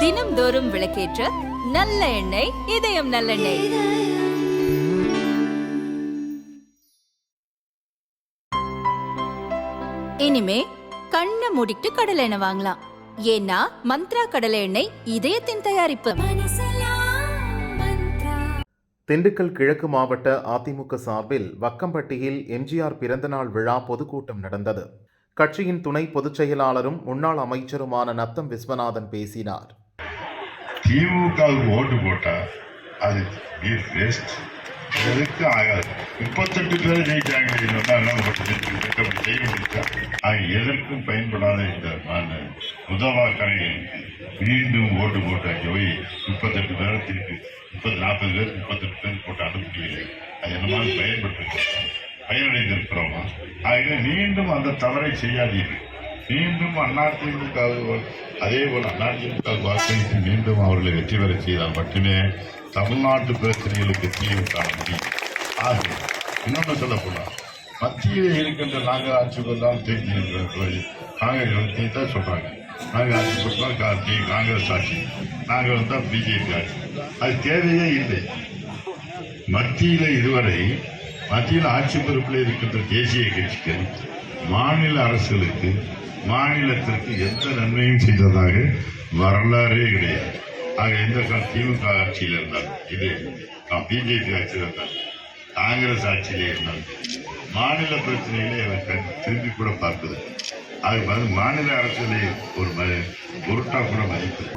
தினம்தோறும் விளக்கேற்ற நல்ல எண்ணெய் இதயம் நல்லெண்ணெய். இனிமே கண்ணை மூடிட்டு கடலை எண்ணெய் வாங்கலாம். ஏன்னா மந்த்ரா கடலை எண்ணெய் இதயத்தின் தயாரிப்பு. திண்டுக்கல் கிழக்கு மாவட்ட அதிமுக சார்பில் வக்கம்பட்டியில் எம்ஜிஆர் பிறந்தநாள் விழா பொதுக்கூட்டம் நடந்தது. கட்சியின் துணை பொதுச் செயலாளரும் முன்னாள் அமைச்சருமான நத்தம் விஸ்வநாதன் பேசினார். திமுகவுக்கு ஓட்டு போட்டா அது வேஸ்ட் எதுக்கு ஆகாது. முப்பத்தெட்டு பேர் ஜெயிச்சாங்க இது எதற்கும் பயன்படாத இந்த மாநில முதவாக்கரை மீண்டும் ஓட்டு போட்ட போய் முப்பத்தெட்டு பேர் திருப்பி முப்பது நாற்பது பேர் முப்பத்தெட்டு பேர் போட்டு அனுப்பிட்டு அது என்ன மாதிரி பயனடைந்திருக்கிறோமா? ஆகவே மீண்டும் அந்த தவறை செய்யாதீர்கள். மீண்டும் அதிமுக அதே போல் அதிமுக வாக்களித்து மீண்டும் அவர்களை வெற்றி பெற செய்தால் மட்டுமே தமிழ்நாட்டு பிரச்சனைகளுக்கு தீர்வு காண முடியும். ஆகவே இன்னொன்று சொல்லப்போனால் மத்தியில் இருக்கின்ற நாங்கள் ஆட்சி கொண்டால் தெரிஞ்சிருக்கிற காங்கிரஸ் தான் சொல்றாங்க. நாங்கள் ஆட்சி கொடுத்தோம் கார்த்தி காங்கிரஸ் ஆட்சி. நாங்கள் வந்தால் பிஜேபி ஆட்சி. அது தேவையே இல்லை. மத்தியில் இதுவரை மத்தியில் ஆட்சி பொறுப்பில் இருக்கின்ற தேசிய கட்சிகள் மாநில அரசுகளுக்கு மாநிலத்திற்கு எந்த நன்மையும் செய்ததாக வரலாறே கிடையாது. ஆக எந்த திமுக ஆட்சியில் இருந்தாலும் இது பிஜேபி ஆட்சியில் இருந்தாலும் காங்கிரஸ் ஆட்சியிலே இருந்தாலும் மாநில பிரச்சனைகளை அவர் திரும்பி கூட பார்ப்பது அது மாநில அரசுகளை ஒரு ம- பொருட்டா கூட மதிப்பது